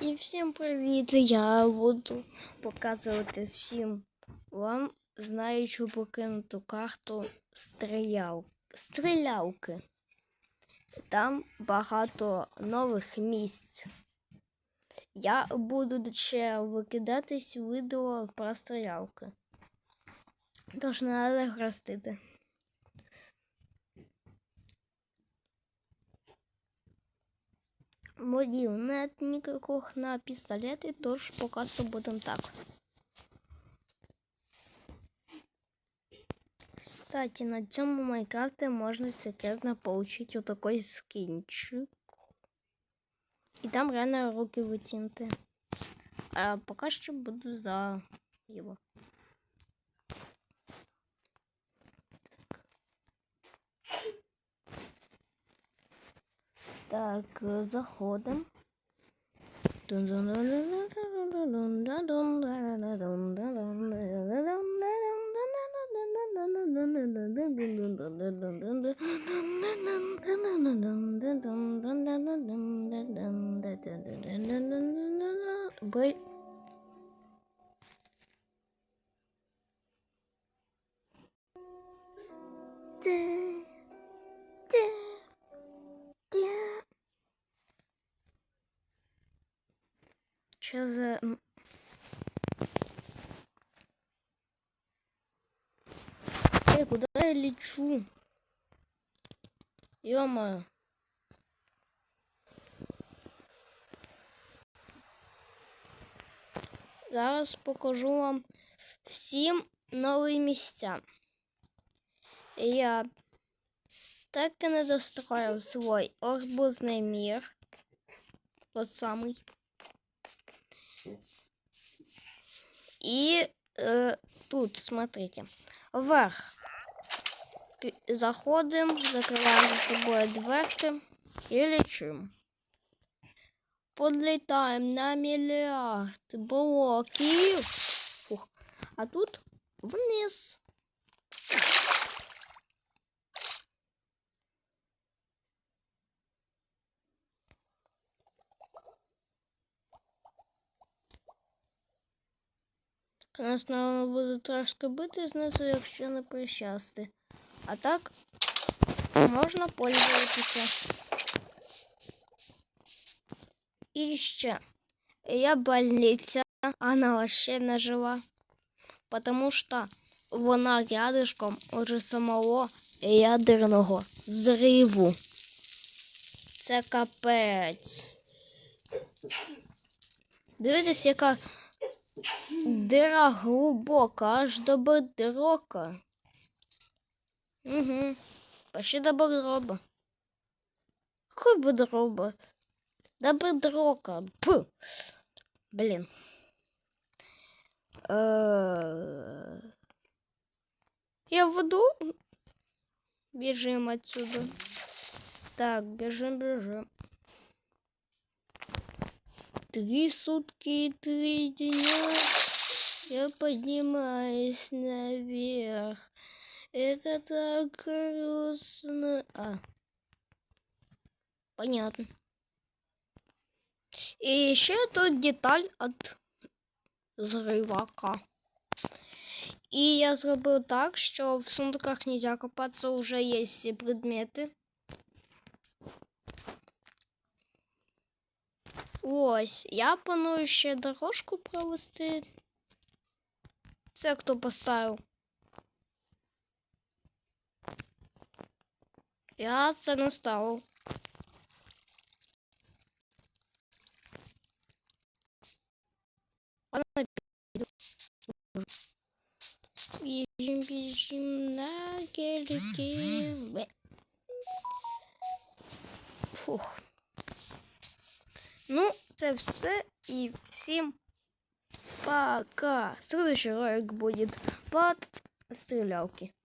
І всім привіт! Я буду показувати всім вам знаючу покинуту карту стріляв... стрілялки. Там багато нових місць. Я буду ще викидатись відео про стрілялки. Тож не треба хрестити. Модів нет никаких на пістолети, тож поки що будемо так. Кстати, на цьому Майнкрафте можна секретно получить вот такой скинчик. І там реально руки витягнути. А поки що буду за його. 大哥是好的。Что за... м- Эй, куда я лечу? ё Зараз покажу вам всім нові місця. Я так і не достроїв свій арбузний мір. Тот самий. И э, тут, смотрите, вверх заходим, закрываем за собой дверки и лечим. Подлетаем на миллиард блоків. Фух. А тут вниз. Нас, напевно, буде трошки бити знизу, якщо не прищасти. А так можна пользуватися. І ще я больниця, вона вообще не жива. Потому що вона рядышком уже самого ядерного зриву. Це капець. Дивитесь, яка Дыра глубока, аж до бедрока. Угу. Почти до бедроба. Какой бедроба? До бедрока. П. Блин. Э, Я в воду. Бежим отсюда. Так, бежим, бежим. Три сутки, три дня. Я поднимаюсь наверх. Это так грустно. А. Понятно. И еще тут деталь от зривака. І я зробив так, що в сундуках нельзя копатися, уже є всі предмети. Ось, я планую ще дорожку провести. Це хто поставив? Я це не ставив. Ладно, піду. Біжим, біжим на геліки. Бе. Фух. Ну, це все і всім пока. Следующий ролик будет под стрелялки.